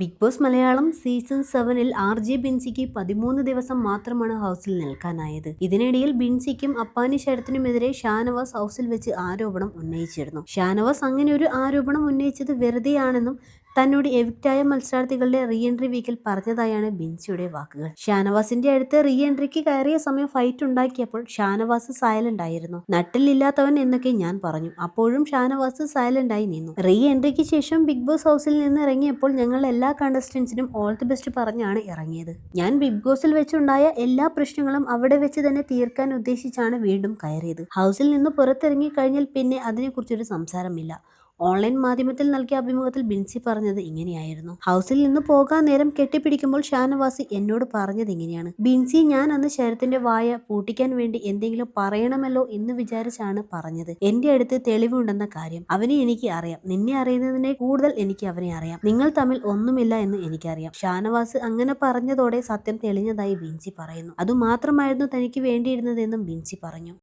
Big boss Malayalam season സെവനിൽ R J ബിൻസിക്ക് പതിമൂന്ന് ദിവസം മാത്രമാണ് ഹൗസിൽ നിൽക്കാനായത്. ഇതിനിടയിൽ ബിൻസിക്കും അപ്പാനി ശരത്തിനുമെതിരെ ഷാനവാസ് ഹൗസിൽ വെച്ച് ആരോപണം ഉന്നയിച്ചിരുന്നു. ഷാനവാസ് അങ്ങനെ ഒരു ആരോപണം ഉന്നയിച്ചത് വെറുതെയാണെന്നും തന്നോട് എവിക്റ്റായ മത്സരാർത്ഥികളുടെ റീ എൻട്രി വീക്കിൽ പറഞ്ഞതായാണ് ബിൻസിയുടെ വാക്കുകൾ. ഷാനവാസിന്റെ അടുത്ത് റീ എൻട്രിക്ക് കയറിയ സമയം ഫൈറ്റ് ഉണ്ടാക്കിയപ്പോൾ ഷാനവാസ് സൈലന്റ് ആയിരുന്നു. നട്ടിലില്ലാത്തവൻ എന്നൊക്കെ ഞാൻ പറഞ്ഞു. അപ്പോഴും ഷാനവാസ് സൈലന്റ് ആയി നിന്നു. റീ എൻട്രിക്ക് ശേഷം ബിഗ് ബോസ് ഹൗസിൽ നിന്ന് ഇറങ്ങിയപ്പോൾ ഞങ്ങൾ എല്ലാ കണ്ടസ്റ്റൻസിനും ഓൾ ദി ബെസ്റ്റ് പറഞ്ഞാണ് ഇറങ്ങിയത്. ഞാൻ ബിഗ് ബോസിൽ വെച്ചുണ്ടായ എല്ലാ പ്രശ്നങ്ങളും അവിടെ വെച്ച് തന്നെ തീർക്കാൻ ഉദ്ദേശിച്ചാണ് വീണ്ടും കയറിയത്. ഹൗസിൽ നിന്ന് പുറത്തിറങ്ങി കഴിഞ്ഞാൽ പിന്നെ അതിനെക്കുറിച്ചൊരു സംസാരമില്ല. ഓൺലൈൻ മാധ്യമത്തിൽ നൽകിയ അഭിമുഖത്തിൽ ബിൻസി പറഞ്ഞത് ഇങ്ങനെയായിരുന്നു. ഹൗസിൽ നിന്ന് പോകാൻ നേരം കെട്ടിപ്പിടിക്കുമ്പോൾ ഷാനവാസി എന്നോട് പറഞ്ഞത് ഇങ്ങനെയാണ്. ബിൻസി ഞാൻ അന്ന് ശരത്തിന്റെ വായ പൂട്ടിക്കാൻ വേണ്ടി എന്തെങ്കിലും പറയണമല്ലോ എന്ന് വിചാരിച്ചാണ് പറഞ്ഞത്. എന്റെ അടുത്ത് തെളിവുണ്ടെന്ന കാര്യം അവനെ എനിക്ക് അറിയാം. നിന്നെ അറിയുന്നതിനെ കൂടുതൽ എനിക്ക് അവനെ അറിയാം. നിങ്ങൾ തമ്മിൽ ഒന്നുമില്ല എന്ന് എനിക്കറിയാം. ഷാനവാസ് അങ്ങനെ പറഞ്ഞതോടെ സത്യം തെളിഞ്ഞതായി ബിൻസി പറയുന്നു. അതുമാത്രമായിരുന്നു തനിക്ക് വേണ്ടിയിരുന്നതെന്നും ബിൻസി പറഞ്ഞു.